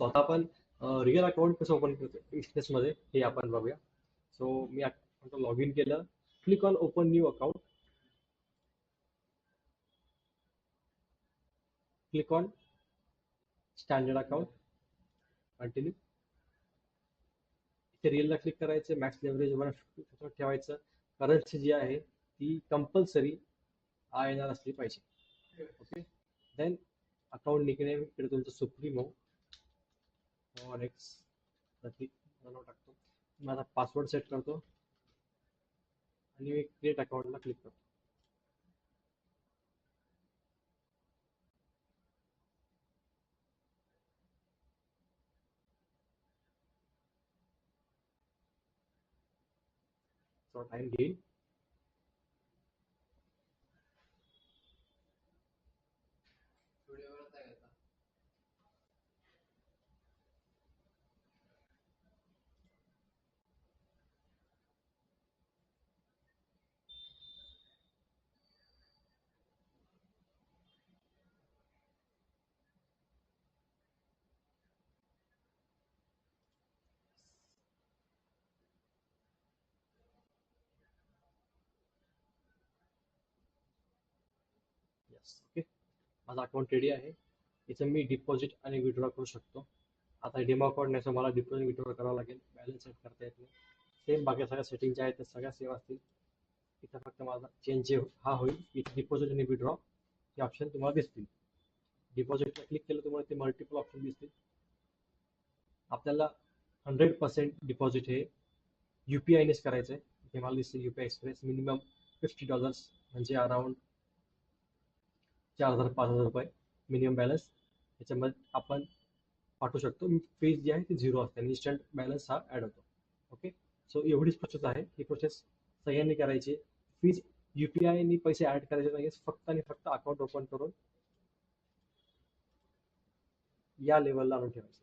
आपण real account कसं open करतो एक्सप्रेस मध्ये हे आपण बघूया. सो मी लॉग इन केलं. Click on open new account click on standard account continue इथे रिअलला क्लिक करायचं मॅक्स लेवरेज वन ठेवायचं. करन्सी जी आहे ती कंपल्सरी आय एन आर असली पाहिजे. ओके देन अकाउंट निघणे इकडे तुमचं सुप्रीमो एक्स नाव टाकतो. माझा पासवर्ड सेट करतो. आणि मी क्रिएट अकाउंटला क्लिक करतो. थोडा टाइम घेईल यस ओके माझा अकाउंट रेडी आहे. इथं मी डिपॉझिट आणि विड्रॉ करू शकतो. आता डेमो अकाउंट नाही मला डिपॉझिट विड्रॉ करावं लागेल. बॅलन्स सेट करता येत नाही. सेम बाकी सगळ्या सेटिंग ज्या आहेत त्या सगळ्या सेम असतील. इथं फक्त माझा चेंज जे हा होईल इथे डिपॉझिट आणि विड्रॉ हे ऑप्शन तुम्हाला दिसतील. डिपॉझिटला क्लिक केलं तुम्हाला ते मल्टिपल ऑप्शन दिसतील. आपल्याला हंड्रेड पर्सेंट डिपॉझिट हे यू पी आयनेच करायचं आहे हे मला दिसते U P I express minimum fifty dollars म्हणजे अराउंड चार हजार पाच हजार रुपये मिनिमम बॅलन्स याच्यामध्ये आपण पाठवू शकतो. फीज जी आहे ती झिरो असते. आणि इन्स्टंट बॅलन्स हा ॲड होतो. ओके सो एवढीच प्रोसेस आहे. ही प्रोसेस सगळ्यांनी करायची. फीज यू पी आयनी पैसे ॲड करायचे नाही फक्त आणि फक्त अकाउंट ओपन करून या लेवलला आणून ठेवायचं.